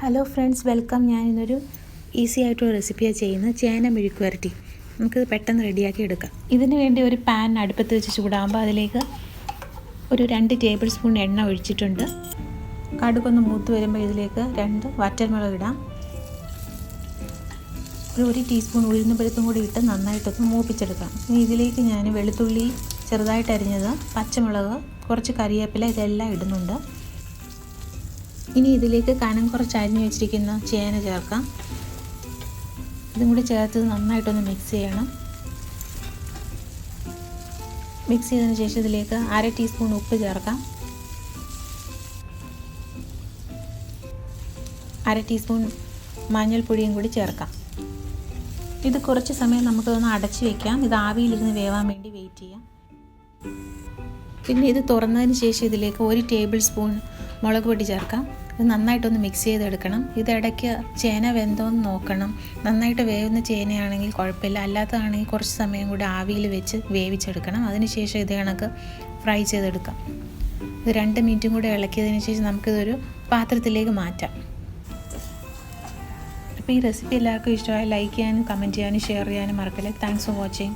Hello friends welcome ഞാൻ ഇന്നൊരു easy ആയിട്ടുള്ള റെസിപ്പിയാണ് ചെയ്യുന്നത്. ചേന മെഴുക്ക് വരട്ടി. നമുക്കിത് പെട്ടെന്ന് റെഡിയാക്കി എടുക്കാം. ഇതിന് വേണ്ടി ഒരു പാൻ അടുപ്പത്ത് വെച്ച് ചൂടാകുമ്പോൾ അതിലേക്ക് ഒരു രണ്ട് ടേബിൾ സ്പൂൺ എണ്ണ ഒഴിച്ചിട്ടുണ്ട്. കടുകൊന്ന് മൂത്ത് വരുമ്പോൾ ഇതിലേക്ക് രണ്ട് വറ്റൽമുളക് ഇടാം. ഒരു ഒരു ടീസ്പൂൺ ഉഴുന്ന പരുത്തും കൂടി ഇട്ട് നന്നായിട്ടൊന്ന് മൂപ്പിച്ചെടുക്കാം. ഇനി ഇതിലേക്ക് ഞാൻ വെളുത്തുള്ളി ചെറുതായിട്ട് അരിഞ്ഞത് പച്ചമുളക് കുറച്ച് കറിവേപ്പില ഇതെല്ലാം ഇടുന്നുണ്ട്. ഇനി ഇതിലേക്ക് കനം കുറച്ച് അരിഞ്ഞു വെച്ചിരിക്കുന്ന ചേന ചേർക്കാം. ഇതും കൂടി ചേർത്ത് നന്നായിട്ടൊന്ന് മിക്സ് ചെയ്യണം. മിക്സ് ചെയ്തതിന് ശേഷം ഇതിലേക്ക് അര ടീസ്പൂൺ ഉപ്പ് ചേർക്കാം. അര ടീസ്പൂൺ മഞ്ഞൾപ്പൊടിയും കൂടി ചേർക്കാം. ഇത് കുറച്ച് സമയം നമുക്കൊന്ന് അടച്ചു വെക്കാം. ഇത് ആവിയിലിരുന്ന് വേവാൻ വേണ്ടി വെയിറ്റ് ചെയ്യാം. പിന്നെ ഇത് തുറന്നതിന് ശേഷം ഇതിലേക്ക് ഒരു ടേബിൾ സ്പൂൺ മുളക് പൊടി ചേർക്കാം. ഇത് നന്നായിട്ടൊന്ന് മിക്സ് ചെയ്തെടുക്കണം. ഇത് ഇടയ്ക്ക് ചേന വെന്തോന്ന് നോക്കണം. നന്നായിട്ട് വേവുന്ന ചേനയാണെങ്കിൽ കുഴപ്പമില്ല. അല്ലാത്തതാണെങ്കിൽ കുറച്ച് സമയം കൂടി ആവിയിൽ വെച്ച് വേവിച്ചെടുക്കണം. അതിനുശേഷം ഇത് കണക്ക് ഫ്രൈ ചെയ്തെടുക്കാം. ഇത് രണ്ട് മിനിറ്റും കൂടി ഇളക്കിയതിന് ശേഷം നമുക്കിതൊരു പാത്രത്തിലേക്ക് മാറ്റാം. അപ്പോൾ ഈ റെസിപ്പി എല്ലാവർക്കും ഇഷ്ടമായി ലൈക്ക് ചെയ്യാനും കമന്റ് ചെയ്യാനും ഷെയർ ചെയ്യാനും മറക്കല്ലേ. Thanks for watching